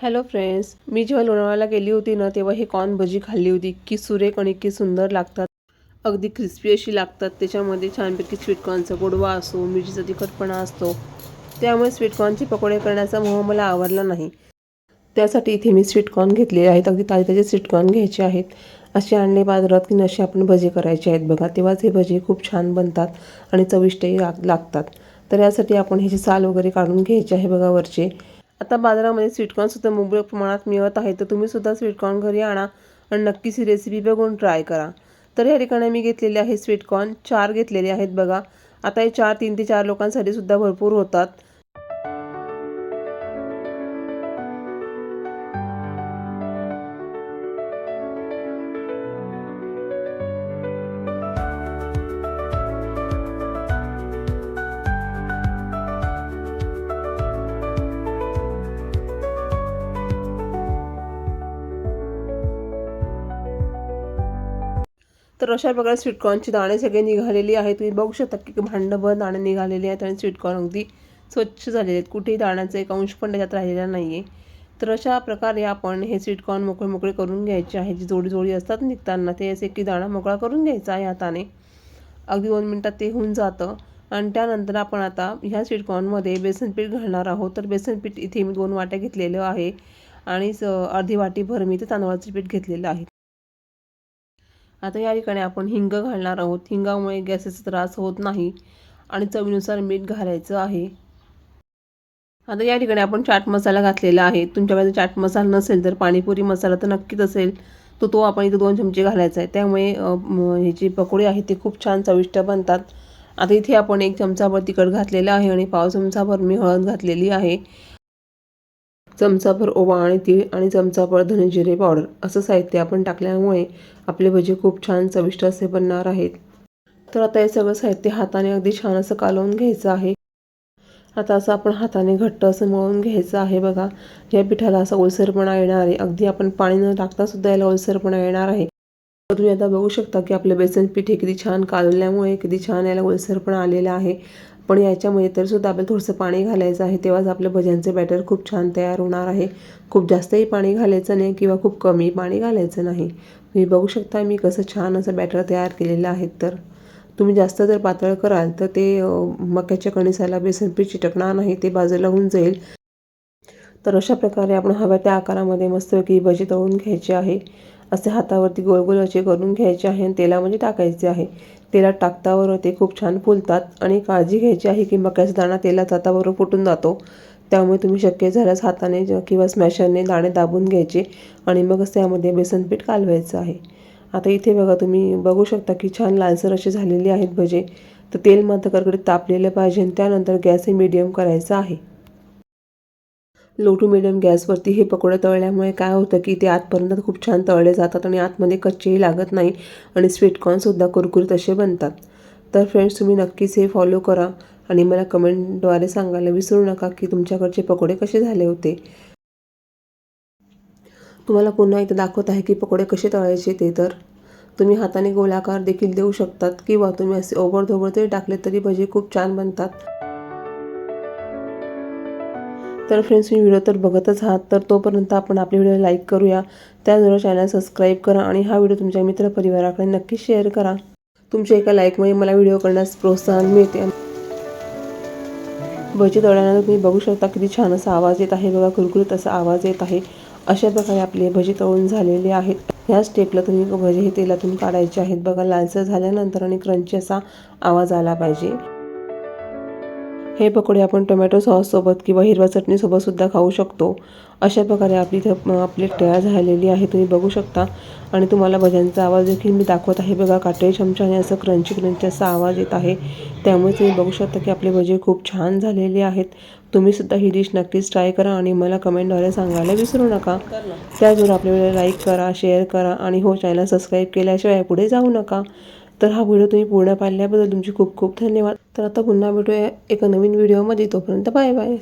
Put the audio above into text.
Hello friends मी जेव्हा लोणावळ्याला गेली होती ना तेव्हा हे कॉर्न भजी खाल्ली होती. की सुरेख आणि की सुंदर लागतात. अगदी क्रिस्पी अशी लागतात. त्याच्यामध्ये छानपैकी स्वीटकॉर्नचा गोडवा असो मिरचीचा तिखटपणा असतो. त्यामुळे स्वीटकॉर्नचे पकोडे करण्याचा मोह मला आवडला नाही. त्यासाठी इथे मी स्वीटकॉर्न घेतलेले आहेत. अगदी ताजे ताजे स्वीटकॉर्न घ्यायचे आहेत. असे आणले बाजारात की नसे आपण भजी करायचे आहेत. बघा तेव्हाच हे भजी खूप छान बनतात आणि चविष्टही लाग लागतात. तर यासाठी आपण ह्याची साल वगैरे काढून घ्यायची आहे बघा वरचे. आता बाजारामध्ये स्वीटकॉर्नसुद्धा मुबलक प्रमाणात मिळत आहे. तर तुम्ही सुद्धा स्वीटकॉर्न घरी आणा आणि नक्कीच ही रेसिपी बघून ट्राय करा. तर या ठिकाणी मी घेतलेले आहे स्वीटकॉर्न चार घेतलेले आहेत बघा. आता हे चार तीन ते चार लोकांसाठी सुद्धा भरपूर होतात. तर अशा प्रकारे स्वीटकॉर्नची दाणे सगळे निघालेली आहेत. तुम्ही बघू शकता की भांडभर दाणे निघालेले आहेत आणि स्वीटकॉर्न अगदी स्वच्छ झालेले आहेत. कुठेही दाण्याचा एक अंश पण त्याच्यात राहिलेला नाही आहे तर अशा प्रकारे आपण हे स्वीटकॉर्न मोकळे मोकळे करून घ्यायचे आहे. जी जोडी जोडी असतात निघताना ते असे की दाणा मोकळा करून घ्यायचा आहे हाताने. अगदी दोन मिनटात ते होऊन जातं. आणि त्यानंतर आपण आता ह्या स्वीटकॉर्नमध्ये बेसन पीठ घालणार आहोत. तर बेसन पीठ इथे मी दोन वाट्या घेतलेलं आहे. आणि स अर्धी वाटीभर मी ते तांदळाचं पीठ घेतलेलं आहे. आता या ठिकाणी आपण हिंग घालणार आहोत. हिंगामुळे गॅसेचा त्रास होत नाही आणि चवीनुसार मीठ घालायचं आहे. आता या ठिकाणी आपण चाट मसाला घातलेला आहे. तुमच्याकडे चाट मसाला नसेल तर पाणीपुरी मसाला तर नक्कीच असेल. तो तो आपण इथे दोन चमचे घालायचा आहे. त्यामुळे हे जे पकोडे आहेत ते खूप छान चविष्ट बनतात. आता इथे आपण एक चमचाभर तिखट घातलेलं आहे आणि पाव चमचाभर मी हळद घातलेली आहे. चमचाभर ओवा आणि तीळ आणि चमचाभर धने जिरे पावडर असं साहित्य आपण टाकल्यामुळे आपले भजे खूप छान चविष्ट असे बनणार आहेत. तर आता हे सगळं साहित्य हाताने अगदी छान असं कालवून घ्यायचं आहे. आता असं आपण हाताने घट्ट असं मळून घ्यायचं आहे बघा. या पिठाला असा ओलसरपणा येणार आहे. अगदी आपण पाणी न टाकतासुद्धा याला ओलसरपणा येणार आहे. तर तुम्ही आता बघू शकता की आपलं बेसन पीठ हे किती छान कालवल्यामुळे किती छान याला ओलसरपणा आलेला आहे. पण याच्यामध्ये तर सुद्धा आपल्याला थोडंसं पाणी घालायचं आहे. तेव्हाच आपलं भज्यांचं बॅटर खूप छान तयार होणार आहे. खूप जास्तही पाणी घालायचं नाही किंवा खूप कमी पाणी घालायचं नाही. तुम्ही बघू शकता मी कसं छान असं बॅटर तयार केलेलं आहे तर. तुम्ही जास्त जर पातळ कराल तर ते मक्याच्या कणिसाला बेसन पीठ चिटकणार नाही ते बाजूला होऊन जाईल. तर अशा प्रकारे आपण हव्या त्या आकारामध्ये मस्तपैकी भजी तळून घ्यायची आहे. असे हातावरती गोल गोल असे करून घ्यायचे आहे आणि तेलामध्ये टाकायचे आहे. तेलात टाकतावर ते खूप छान फुलतात आणि काळजी घ्यायची आहे की मक्याचा दाणा तेलात जाताबरोबर फुटून जातो. त्यामुळे तुम्ही शक्य झाल्यास हाताने किंवा स्मॅशरने दाणे दाबून घ्यायचे आणि मगच त्यामध्ये बेसन पीठ कालवायचं आहे. आता इथे बघा तुम्ही बघू शकता की छान लालसर असे झालेले आहेत भजे. तर तेल मात्र कडकडीत तापलेलं पाहिजे आणि त्यानंतर गॅस हे मीडियम करायचा आहे. लो टू मिडियम गॅसवरती हे पकोडे तळल्यामुळे काय होतं की ते आतपर्यंत खूप छान तळले जातात आणि आतमध्ये कच्चेही लागत नाही आणि स्वीटकॉर्नसुद्धा कुरकुरीत असे बनतात. तर फ्रेंड्स तुम्ही नक्कीच हे फॉलो करा आणि मला कमेंटद्वारे सांगायला विसरू नका की तुमच्याकडचे पकोडे कसे झाले होते. तुम्हाला पुन्हा इथं दाखवत आहे की पकोडे कसे तळायचे ते तर. तुम्ही हाताने गोलाकार देखील देऊ शकतात किंवा तुम्ही असे ओबडधोबड तरी टाकले तरी भजे खूप छान बनतात. तर फ्रेंड्स मी व्हिडिओ तर बघतच आहात. तर तोपर्यंत आपण आपले व्हिडिओ लाईक करूया. त्याचबरोबर चॅनल सबस्क्राईब करा आणि हा व्हिडिओ तुमच्या मित्रपरिवाराकडे नक्की शेअर करा. तुमच्या एका लाईकमुळे मला व्हिडिओ करण्यास प्रोत्साहन मिळते. भजी तळल्यानंतर तुम्ही बघू शकता किती छान असा आवाज येत आहे. बघा कुरकुरीत असा आवाज येत आहे. अशा प्रकारे आपले भजी तळून झालेले आहेत. ह्या स्टेपला तुम्ही भजी हे तेलातून काढायचे आहेत. बघा लालसर झाल्यानंतर आणि क्रंची असा आवाज आला पाहिजे. हे पकोडे आपण टोमॅटो सॉससोबत किंवा हिरव्या चटणीसोबत सुद्धा खाऊ शकतो. अशा प्रकारे आपली इथं आपली तयार झालेली आहे. तुम्ही बघू शकता. आणि तुम्हाला भज्यांचा आवाज देखील मी दाखवत आहे. बघा काटे चमच्याने असं क्रंची क्रंची असा आवाज येत आहे. त्यामुळे तुम्ही बघू शकता की आपले भजे खूप छान झालेले आहेत. तुम्हीसुद्धा ही डिश नक्कीच ट्राय करा आणि मला कमेंटद्वारे सांगायला विसरू नका. त्याचबरोबर आपल्या लाईक करा शेअर करा आणि हो चॅनल सबस्क्राईब केल्याशिवाय पुढे जाऊ नका. तर हा व्हिडिओ तुम्ही पूर्ण पाहिल्याबद्दल तुमचे खूप खूप धन्यवाद. तर आता पुन्हा भेटूया एका नवीन व्हिडिओमध्ये. तोपर्यंत बाय बाय.